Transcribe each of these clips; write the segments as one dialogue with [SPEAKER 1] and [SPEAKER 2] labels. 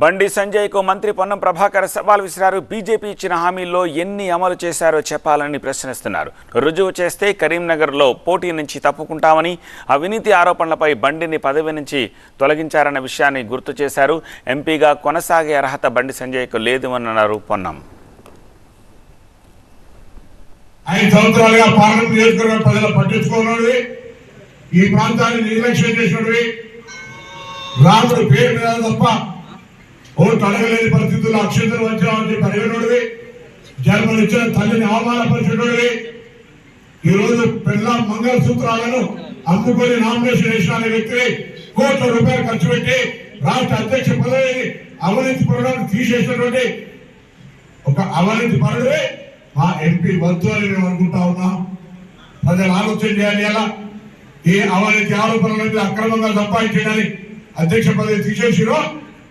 [SPEAKER 1] బండి సంజయ్కు మంత్రి పొన్నం ప్రభాకర్ సవాల్ విసిరారు. బీజేపీ ఇచ్చిన హామీల్లో ఎన్ని అమలు చేశారో చెప్పాలని ప్రశ్నిస్తున్నారు. రుజువు చేస్తే కరీంనగర్లో పోటీ నుంచి తప్పుకుంటామని అవినీతి ఆరోపణలపై బండిని పదవి నుంచి తొలగించారన్న విషయాన్ని గుర్తు చేశారు. ఎంపీగా కొనసాగే అర్హత బండి సంజయ్కు లేదు అన్నారు పొన్నం.
[SPEAKER 2] ఐదు సంవత్సరాలుగా పార్లమెంట్ నియోజకవర్గ ప్రజలు ఈ ప్రాంతాన్ని నిర్లక్ష్యం చేసినవి రాముడు పేరు మీద తప్ప ఓట్లు అడగలేని పరిస్థితుల్లో అక్షంతలు వచ్చామని చెప్పి అడిగినోడివి జన్మలు ఇచ్చిన తల్లిని అవమానపరిచినోడివి ఈరోజు పిల్ల మంగళ సూత్రాలను అమ్ముకొని నామినేషన్ వేసిన అనే వ్యక్తి కోట్ల రూపాయలు ఖర్చు పెట్టి రాష్ట్ర అధ్యక్ష పదవిని అవినీతి పరుడానికి తీసేసినటువంటి ఒక అవినీతి పరుడే మా ఎంపీ వద్దు అని మేము అనుకుంటా ఉన్నాం. ప్రజలు ఆలోచన చేయాలి ఎలా? ఈ అవినీతి ఆరోపణల మీద అక్రమంగా సంపాదించడానికి అధ్యక్ష పదవి తీసేసిరో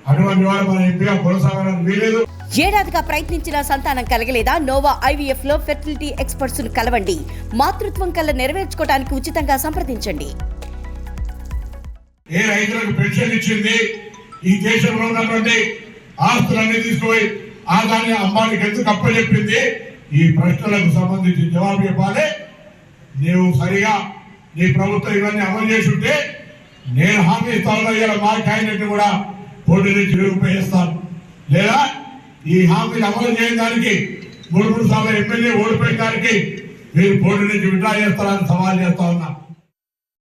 [SPEAKER 2] అటువంటి వారు మన ఎంపీగా కొనసాగడానికి వీలేదు.
[SPEAKER 3] ఏడాదిగా ప్రయత్నించిన సంతానం కలగలేదా? నోవా ఐవీఎఫ్లో ఫెర్టిలిటీ ఎక్స్పర్ట్స్ను కలవండి. మాతృత్వం కల్లా నెరవేర్చుకోవడానికి ఉచితంగా సంప్రదించండి.
[SPEAKER 2] ఏ రైతులకు పెన్షన్ ఇచ్చింది? ఈ దేశంలో ఉన్నటువంటి ఆస్తులన్నీ తీసుకుపోయి అంబానికి ఎందుకు అప్పచెప్పింది? ఈ ప్రశ్నలకు సంబంధించి జవాబు చెప్పాలి నీవు సరిగా నీ ప్రభుత్వం ఇవన్నీ అమలు చేసి ఉంటే నేను హామీ ఇస్తాను ఇలా మా కూడా పోటీ నుంచి నిరూపిస్తాను లేదా ఈ హామీలు అమలు చేయని దానికి మూడు మూడు సార్లు ఎమ్మెల్యే ఓడిపోయిన దానికి మీరు పోటీ నుంచి విడ్రా చేస్తారని సవాల్ చేస్తా ఉన్నా.